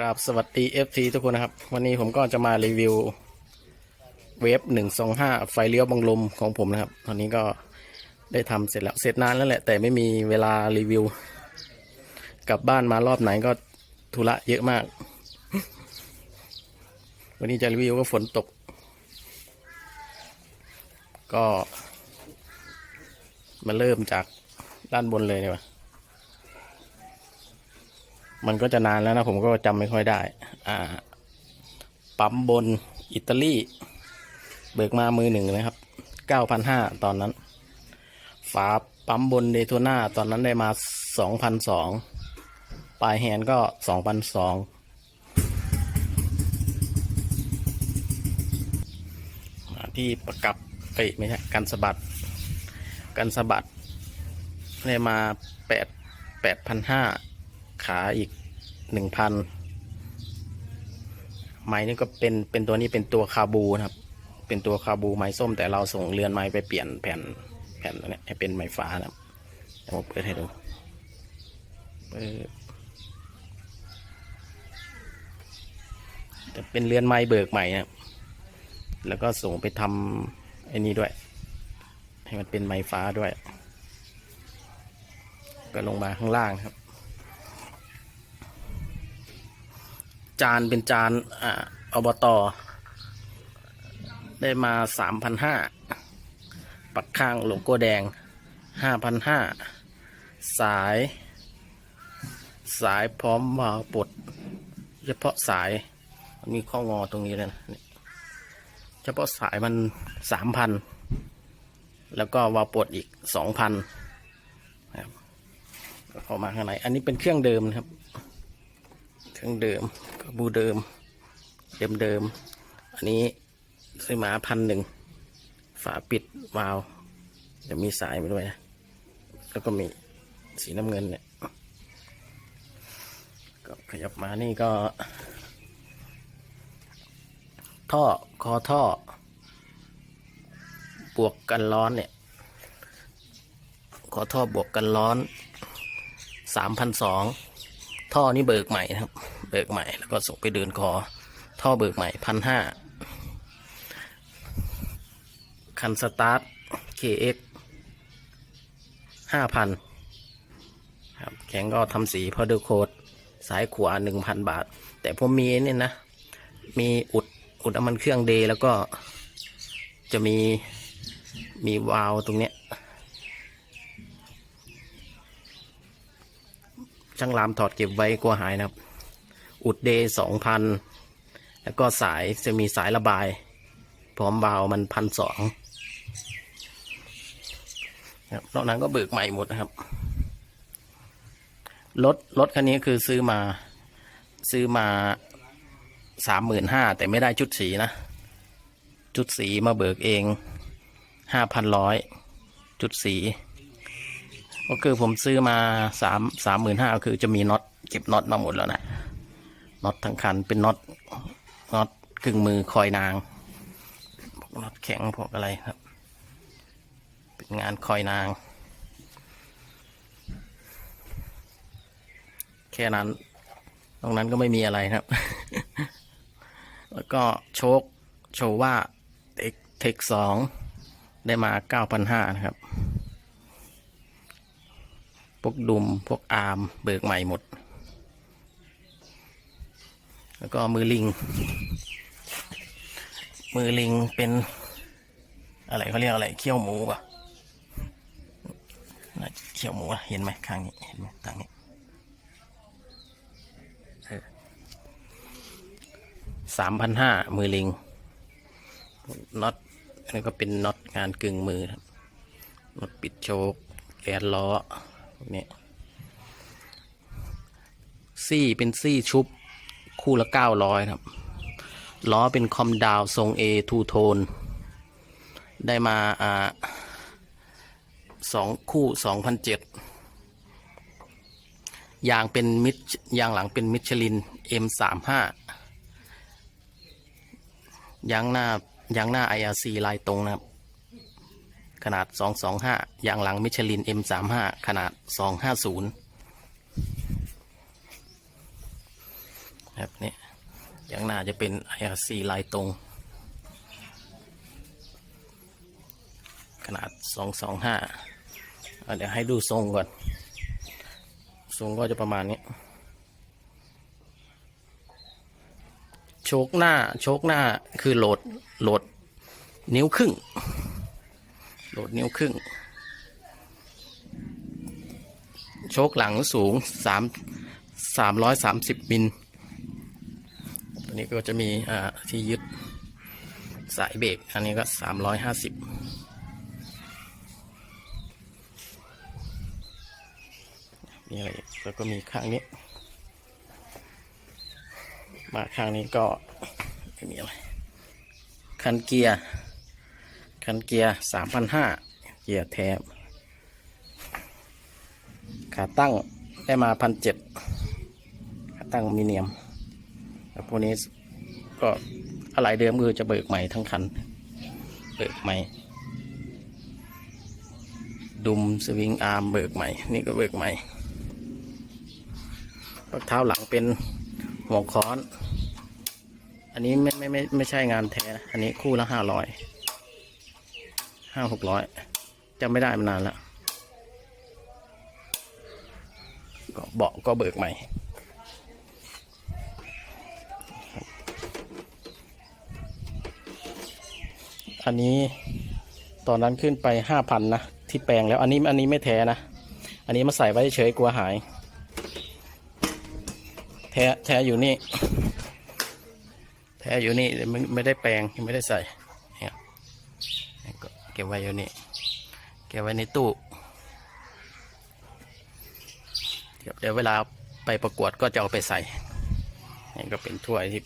กราบสวัสดี FC ทุกคนนะครับ วันนี้ผมก็จะมารีวิวเวฟหนึ่งสองห้าไฟเลี้ยวบังลมของผมนะครับ ตอนนี้ก็ได้ทำเสร็จแล้ว เสร็จนานแล้วแหละ แต่ไม่มีเวลารีวิว กลับบ้านมารอบไหนก็ธุระเยอะมาก วันนี้จะรีวิวก็ฝนตก ก็มาเริ่มจากด้านบนเลยดีกว่า มันก็จะนานแล้วนะผมก็จำไม่ค่อยได้ อ่า ปั๊มบนอิตาลี เบิกมามือหนึ่งนะครับเก้าพันห้าตอนนั้น ฝาปั๊มบนเดโทนาตอนนั้นได้มาสองพันสองปลายแฮนก็สองพันสองที่ประกับเอ้ไม่ใช่กันสะบัด กันสะบัดได้มาแปดแปดพันห้า ขาอีกหนึ่งพันไม้นี่ก็เป็นเป็นตัวนี้เป็นตัวคาบูนะครับ เป็นตัวคาบูไม้ส้มแต่เราส่งเรือนไม้ไปเปลี่ยนแผ่นแผ่นตัวนี้ให้เป็นไม้ฟ้านะครับเดี๋ยวผมเปิดให้ดูเปิดแต่เป็นเรือนไม้เบิกใหม่นะแล้วก็ส่งไปทำไอ้นี้ด้วย ให้มันเป็นไม้ฟ้าด้วย ก็ลงมาข้างล่างครับ จานเป็นจานอ่าอบตได้มาสามพันห้าปักข้างโลโกแดงห้าพันห้าสาย สายพร้อมวาวปลดเฉพาะสายมีข้องอตรงนี้เลยนะเฉพาะสายมันสามพันแล้วก็วาวปลดอีกสองพันนะครับก็เข้ามาข้างใน อันนี้เป็นเครื่องเดิมนะครับ เครื่องเดิมกระบูเดิม เดิมเดิม อันนี้ซื้อมาพันหนึ่ง ฝาปิดวาล์วจะมีสายมาด้วยนะ แล้วก็มีสีน้ำเงินเนี่ย ก็ขยับมานี่ก็ ท่อคอท่อ บวกกันร้อนเนี่ยขอท่อบวกกันร้อนสามพันสอง ท่อนี่เบิกใหม่นะครับ เบิกใหม่แล้วก็ส่งไปเดินคอ ท่อเบิกใหม่พันห้าคันสตาร์ท KX ห้าพันครับแข็งก็ทำสีพอดูโคดสายขวาหนึ่งพันบาท แต่ผมมีเนี่ยนะ มีอุดอุดน้ำมันเครื่องเดแล้วก็จะมีมีวาล์วตรงเนี้ย ช่างรามถอดเก็บไว้กลัวหายนะครับ อุดเดสองพันแล้วก็สายจะมีสายระบาย พร้อมบาวมันพันสองครับนอกนั้นก็เบิกใหม่หมดนะครับ รถรถคันนี้คือซื้อมาซื้อมาสามหมื่นห้าแต่ไม่ได้ชุดสีนะ ชุดสีมาเบิกเองห้าพันร้อยจุดสี ก็คือผมซื้อมาสามสามหมื่นห้าคือจะมีน็อตเก็บน็อตมาหมดแล้วนะน็อตทั้งคันเป็นน็อตน็อตกึ่งมือคอยนางพวกน็อตแข็งพวกอะไรครับ เป็นงานคอยนาง แค่นั้น ตรงนั้นก็ไม่มีอะไรครับ แล้วก็โชคโชว่าเทคเทคสองได้มาเก้าพันห้านะครับ วกดุมพวกอาร์มเบิกใหม่หมด แล้วก็มือลิง มือลิงเป็นอะไรเขาเรียกอะไรเขี้ยวหมูป่ะน่าเขี้ยวหมูเห็นไหมข้างนี้เห็นไหมทางนี้สามพันห้ามือลิงน็อตนนี้ก็เป็นน็อตงานกึ่งมือน็อตปิดโชคแกนล้อ พวกนี้ซี่เป็นซี่ชุบคู่ละเก้าร้อยครับ ล้อเป็นคอมดาวทรง A ทูโทน ได้มาอ่าสองคู่สองพันเจ็ดยางเป็นมิดยางหลังเป็นมิชลิน M สามห้ายางหน้ายางหน้า IRC ลายตรงนะครับ ขนาด 225 ยางหลังมิชลิน M35 ขนาด 250แบบนี้อย่างหน้าจะเป็น IRC ลายตรง ขนาด 225 เดี๋ยวให้ดูทรงก่อน ทรงก็จะประมาณนี้โชกหน้าโชกหน้าคือโหลดโหลดนิ้วครึ่ง โหลดนิ้วครึ่ง โชกหลังสูงสามสามร้อยสามสิบมิลตัวนี้ก็จะมีอ่าที่ยึดสายเบรกอันนี้ก็สามร้อยห้าสิบมีอะไรแล้วก็มีข้างนี้ มาข้างนี้ก็ไม่มีอะไร คันเกียร์ คันเกียร์สามพันห้าเกียร์แทบขาตั้งได้มาพันเจ็ดขาตั้งมีเนียมแล้วพวกนี้ก็อะไรเดิมคือจะเบิกใหม่ทั้งคัน เบิกใหม่ ดุมสวิงอาร์มเบิกใหม่ นี่ก็เบิกใหม่ปักเท้าหลังเป็นหัวค้อน อันนี้ไม่ไม่ไม่ไม่ใช่งานแท้ อันนี้คู่ละห้าร้อย ห้าหกร้อยจำไม่ได้มานานแล้วก็เบาะก็เบิกใหม่ อันนี้ตอนนั้นขึ้นไปห้าพันนะ ที่แปลงแล้วอันนี้อันนี้ไม่แท้นะ อันนี้มาใส่ไว้เฉยกลัวหาย แท้แท้อยู่นี่ แท้อยู่นี่ไม่ไม่ได้แปลงยังไม่ได้ใส่ เก็บไว้อยู่นี่ เก็บไว้ในตู้ เดี๋ยวเวลาไปประกวดก็จะเอาไปใส่ นี่ก็เป็นถ้วยที่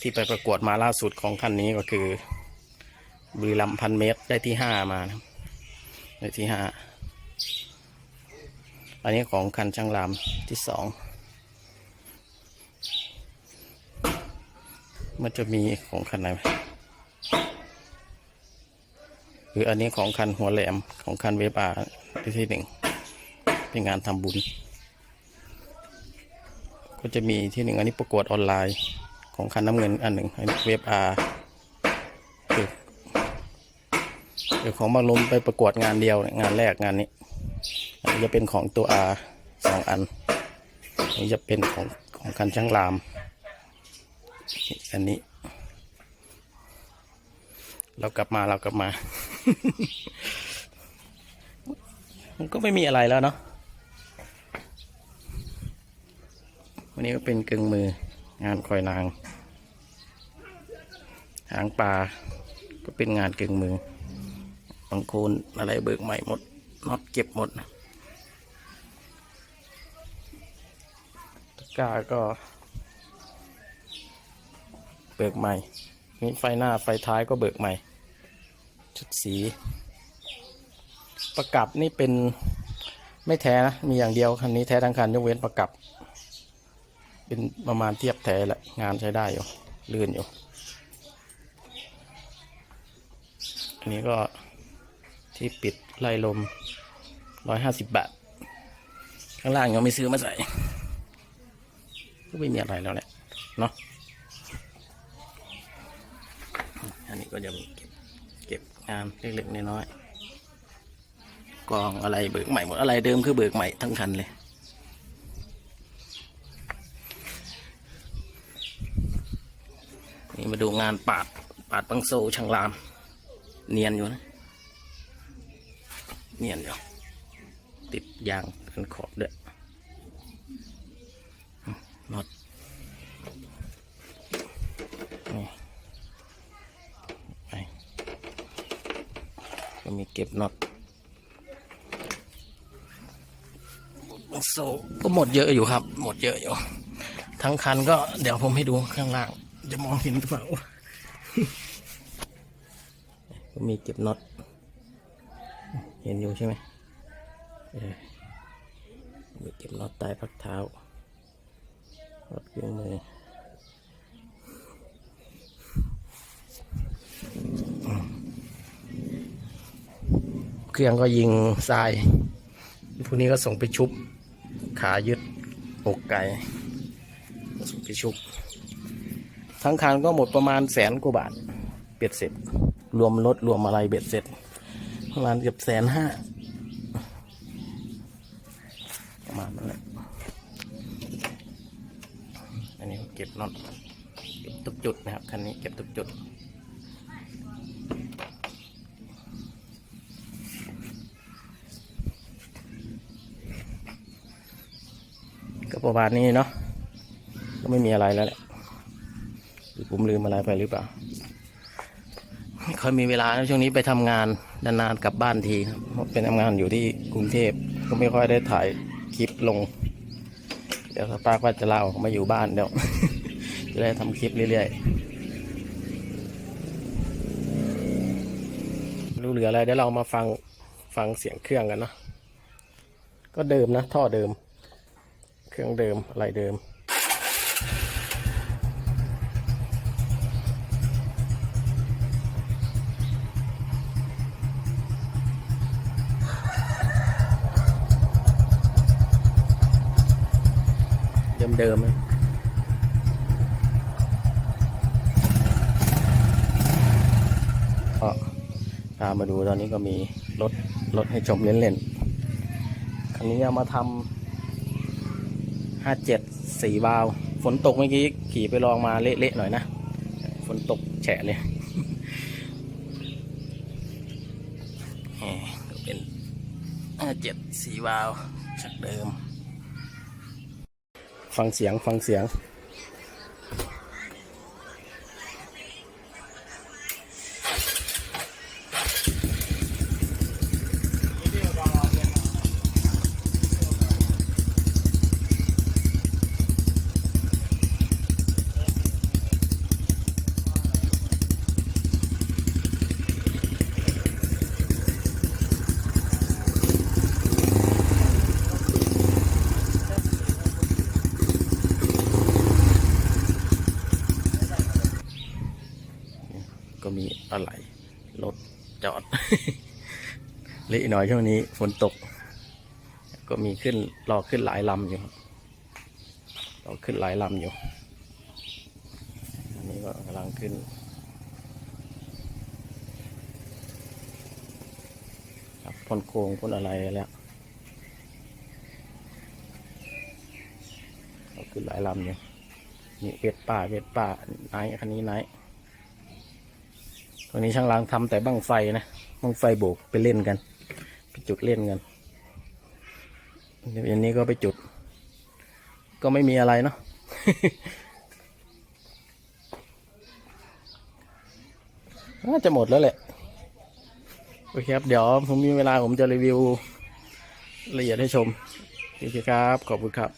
ที่ไปประกวดมาล่าสุดของคันนี้ก็คือบุรีรัมย์พันเมตรได้ที่ห้ามานะได้ที่ห้าอันนี้ของคันช่างรามที่สองมันจะมีของคันไหน ไหมหรืออันนี้ของคันหัวแหลมของคันเวบาที่ที่หนึ่งเป็นงานทำบุญ ก็จะมีที่หนึ่งอันนี้ประกวดออนไลน์ของคันน้ำเงินอันหนึ่งอันนี้เว็บอาร์คือเดี๋ยวของบางลมไปประกวดงานเดียว งานแรกงานนี้อันนี้จะเป็นของตัวอาสองอันอันนี้จะเป็นของของคันช่างราม อันนี้ เรากลับมาเรากลับมา มันก็ไม่มีอะไรแล้วเนาะวันนี้ก็เป็นกึ่งมืองานคอยนาง หางปลาก็เป็นงานกึ่งมือบางโคนอะไรเบิกใหม่หมดน็อตเก็บหมดตะกร้าก็เบิกใหม่นี่ไฟหน้าไฟท้ายก็เบิกใหม่ ชุดสีประกับนี่เป็นไม่แท้นะ มีอย่างเดียวคันนี้แท้ทั้งคันยกเว้นประกับ เป็นประมาณเทียบแท้แหละงานใช้ได้อยู่ลื่นอยู่ อันนี้ก็ที่ปิดไล่ลมร้อยห้าสิบบาท ข้างล่างยังไม่ซื้อมาใส่ ก็ไม่มีอะไรแล้วแหละเนาะอันนี้ก็จะมีเก็บเก็บ งานเล็กๆน้อยๆกองอะไรเบิกใหม่หมดอะไรเดิมคือเบิกใหม่ทั้งคันเลยนี่มาดูงานปาดปาดปังโซช่างราม เนียนอยู่นะ เนียนอยู่ติดยางกันขอบด้วยน็อตนี่ไปก็ มีเก็บน็อตปังโซก็หมดเยอะอยู่ครับ หมดเยอะอยู่ ทั้งคันก็เดี๋ยวผมให้ดูข้างล่าง จะมองเห็นหรือเปล่าก็มีเก็บน็อต เห็นอยู่ใช่ไหมเออมีเก็บน็อตใต้พักเท้าน็อตเครื่องมืออืม เครื่องก็ยิงทราย พวกนี้ก็ส่งไปชุบ ขายึดอกไก่ส่งไปชุบ ทั้งคันก็หมดประมาณแสนกว่าบาท เบ็ดเสร็จ รวมรถรวมอะไรเบ็ดเสร็จ ประมาณเกือบแสนห้าประมาณนั้นแหละอันนี้เก็บน็อตเก็บทุกจุดนะครับคันนี้เก็บทุกจุด ประมาณนี้เนาะก็ไม่มีอะไรแล้วแหละผมลืมอะไรไปหรือเปล่าไม่ค่อยมีเวลานช่วงนี้ไปทำงานนานๆกลับบ้านทีครับเพราะเป็นทำงานอยู่ที่กรุงเทพก็ไม่ค่อยได้ถ่ายคลิปลง เดี๋ยวสักพักว่าจะลาออกมาอยู่บ้านเดี๋ยวจะได้ทำคลิปเรื่อยๆรู้เหลืออะไรเดี๋ยวเรามาฟังฟังเสียงเครื่องกันเนาะก็เดิมนะท่อเดิม เครื่องเดิมอะไรเดิม เดิมๆนะก็ตามาดูตอนนี้ก็มีรถรถให้ชมเล่นๆคันนี้เอามาทำ ห้าเจ็ดสี่วาล์วฝนตกเมื่อกี้ขี่ไปลองมาเละๆหน่อยนะ ฝนตกแฉะเลยก็เป็นห้าเจ็ดสี่วาล์วจากเดิม ฟังเสียงฟังเสียง ก็มีอะไรรถจอด เละหน่อยช่วงนี้ฝนตก ก็มีขึ้นรอขึ้นหลายลำอยู่รอขึ้นหลายลำอยู่อันนี้ก็กำลังขึ้นครับพ่นโค้งพ่นอะไรแล้วก็ขึ้นหลายลำอยู่นี่เวทป่าเวทป่าไนคันนี้ไนตัวนี้ช่างล้างทำแต่บั้งไฟนะบั้งไฟโบกไปเล่นกัน จุดเล่นกันเดี๋ยวอันนี้ก็ไปจุด ก็ไม่มีอะไรเนาะน่าจะหมดแล้วแหละ โอเคครับ เดี๋ยวผมมีเวลาผมจะรีวิวละเอียดให้ชมโอเคครับ ขอบคุณครับ